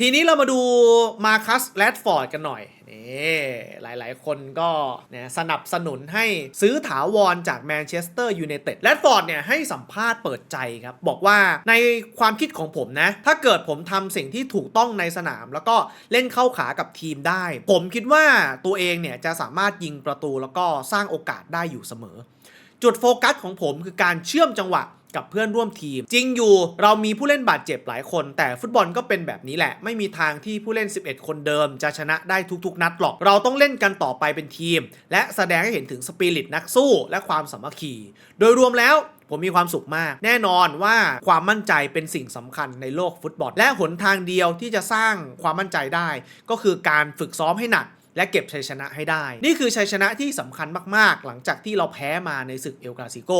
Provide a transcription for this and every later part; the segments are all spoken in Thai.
ทีนี้เรามาดูมาคัสแรดฟอร์ดกันหน่อยนี่หลายๆ คนก็เนี่ยสนับสนุนให้ซื้อถาวรจากแมนเชสเตอร์ยูไนเต็ดแรดฟอร์ดเนี่ยให้สัมภาษณ์เปิดใจครับ บอกว่าในความคิดของผมนะ ถ้าเกิดผมทำสิ่งที่ถูกต้องในสนาม แล้วก็เล่นเข้าขากับทีมได้ ผมคิดว่าตัวเองเนี่ยจะสามารถยิงประตูแล้วก็สร้างโอกาสได้อยู่เสมอ จุดโฟกัสของผมคือการเชื่อมจังหวะ กับเพื่อนร่วมทีม จริงอยู่เรามีผู้เล่นบาดเจ็บหลายคน แต่ฟุตบอลก็เป็นแบบนี้แหละ ไม่มีทางที่ผู้เล่น 11 คนเดิม จะชนะได้ทุกๆ นัดหรอก เราต้องเล่นกันต่อไปเป็นทีม และแสดงให้เห็นถึงสปิริตนักสู้และความสามัคคี โดยรวมแล้วผมมีความสุขมาก แน่นอนว่าความมั่นใจเป็นสิ่งสำคัญในโลกฟุตบอล และหนทางเดียวที่จะสร้างความมั่นใจได้ ก็คือการฝึกซ้อมให้หนัก และเก็บชัยชนะให้ได้ นี่คือชัยชนะที่สำคัญมาก ๆ หลังจากที่เราแพ้มาในศึกเอลกาซิโก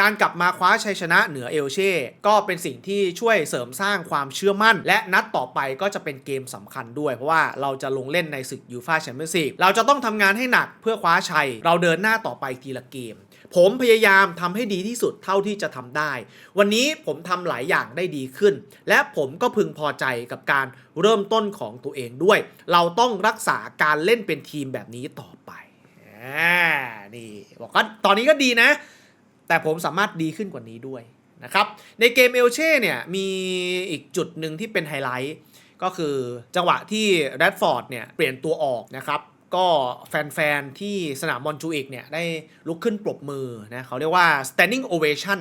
การกลับมาคว้าชัยชนะเหนือเอลเช่ ก็เป็นสิ่งที่ช่วยเสริมสร้างความเชื่อมั่น และนัดต่อไปก็จะเป็นเกมสำคัญด้วย เพราะว่าเราจะลงเล่นในศึกยูฟาแชมเปี้ยนส์ลีกเราจะต้องทำงานให้หนักเพื่อคว้าชัย เราเดินหน้าต่อไปทีละเกม ผมพยายามทำให้ดีที่สุดเท่าที่จะทำได้ วันนี้ผมทำหลายอย่างได้ดีขึ้น และผมก็พึงพอใจกับการเริ่มต้นของตัวเองด้วย เราต้องรักษาการเล่นเป็นทีมแบบนี้ต่อไปอนี่บอกว่าตอนนี้ก็ดีนะ แต่ผมสามารถดีขึ้นกว่านี้ด้วยนะครับ ในเกมเอลเช่เนี่ยมีอีกจุดหนึ่งที่เป็นไฮไลท์ก็คือจังหวะที่แรดฟอร์ดเนี่ยเปลี่ยนตัวออกนะครับ ก็แฟนๆ ที่สนามบอลจูอิกเนี่ย ได้ลุกขึ้นปรบมือนะเขาเรียกว่า standing ovation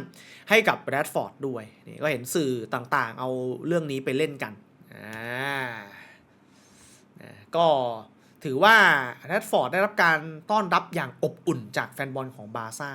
ให้กับแรดฟอร์ดด้วยนี่ก็เห็นสื่อต่างๆ เอาเรื่องนี้ไปเล่นกันอ่าก็ถือว่าแรดฟอร์ดได้รับการต้อนรับอย่างอบอุ่นจากแฟนบอลของบาร์ซ่า